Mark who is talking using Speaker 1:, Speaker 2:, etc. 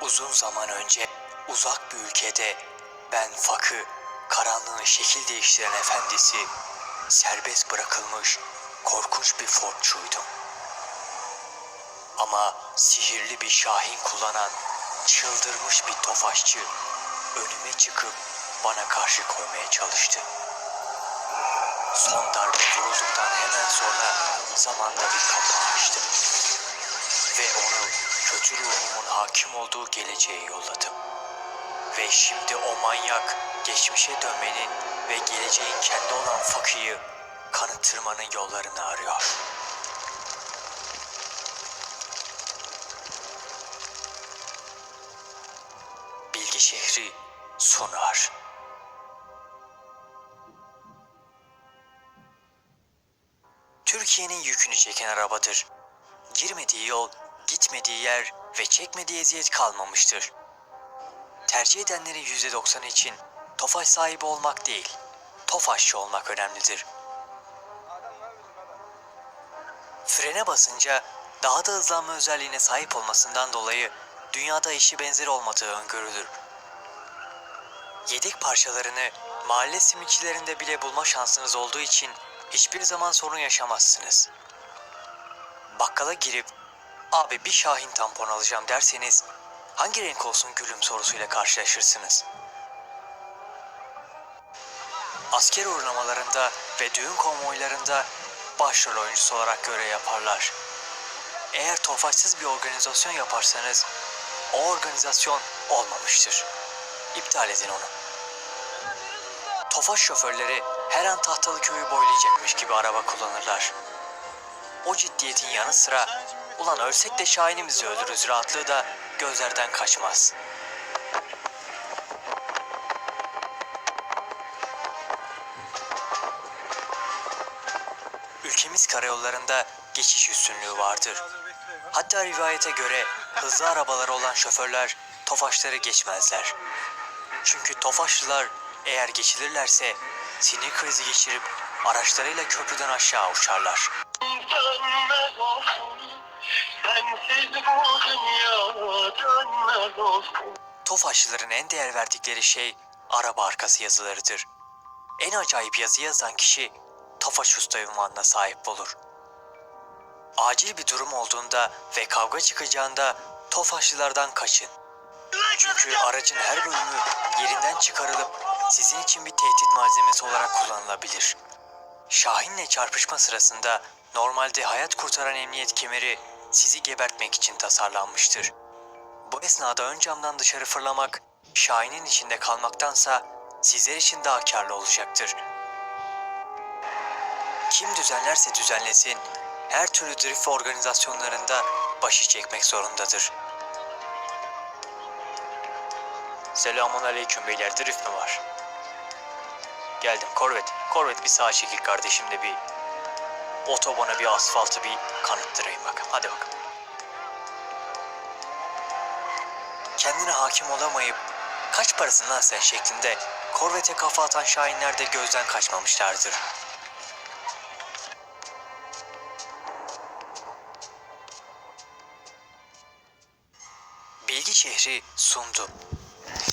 Speaker 1: Uzun zaman önce uzak bir ülkede ben Fakı, karanlığın şekil değiştiren efendisi, serbest bırakılmış korkunç bir fortçuydum. Ama sihirli bir şahin kullanan çıldırmış bir tofaşçı önüme çıkıp bana karşı koymaya çalıştı. Son darbe vurulduktan hemen sonra zamanda bir kapı açtım. Kötü ruhumun hakim olduğu geleceğe yolladım. Ve şimdi o manyak geçmişe dönmenin ve geleceğin kendi olan Fakı'yı kanıttırmanın yollarını arıyor. Bilgi şehri sunar. Türkiye'nin yükünü çeken arabadır. Girmediği yol, gitmediği yer ve çekmediği eziyet kalmamıştır. Tercih edenlerin %90 için Tofaş sahibi olmak değil, Tofaşçı olmak önemlidir. Frene basınca daha da hızlanma özelliğine sahip olmasından dolayı dünyada eşi benzeri olmadığı öngörülür. Yedek parçalarını mahalle simitçilerinde bile bulma şansınız olduğu için hiçbir zaman sorun yaşamazsınız. Bakkala girip abi bir Şahin tampon alacağım derseniz hangi renk olsun gülüm sorusuyla karşılaşırsınız. Asker uğurlamalarında ve düğün konvoylarında başrol oyuncusu olarak görev yaparlar. Eğer tofaşsız bir organizasyon yaparsanız o organizasyon olmamıştır. İptal edin onu. Tofaş şoförleri her an tahtalı köyü boylayacakmış gibi araba kullanırlar. O ciddiyetin yanı sıra ulan ölsek de şahinimizi öldürürüz rahatlığı da gözlerden kaçmaz. Ülkemiz karayollarında geçiş üstünlüğü vardır. Hatta rivayete göre hızlı arabaları olan şoförler tofaşları geçmezler. Çünkü tofaşlılar eğer geçilirlerse sinir krizi geçirip araçlarıyla köprüden aşağı uçarlar.
Speaker 2: Dönmez olsun Sensiz bu dünya dönmez olsun
Speaker 1: Tofaşlıların en değer verdikleri şey araba arkası yazılarıdır. En acayip yazı yazan kişi Tofaş Usta ünvanına sahip olur. Acil bir durum olduğunda ve kavga çıkacağında Tofaşlılardan kaçın. Çünkü aracın her bölümü yerinden çıkarılıp sizin için bir tehdit malzemesi olarak kullanılabilir. Şahin'le çarpışma sırasında normalde hayat kurtaran emniyet kemeri sizi gebertmek için tasarlanmıştır. Bu esnada ön camdan dışarı fırlamak, Şahin'in içinde kalmaktansa sizler için daha karlı olacaktır. Kim düzenlerse düzenlesin, her türlü drift organizasyonlarında başı çekmek zorundadır. Selamun aleyküm beyler, drift mi var? Geldim, Corvette. Corvette bir sağa çekil kardeşim de bir otobana bir asfaltı bir kanıttırayım bak. Hadi bakalım. kendine hakim olamayıp kaç parasın lan sen şeklinde korvete kafa atan şahinler de gözden kaçmamışlardır. Bilgi şehri sundu.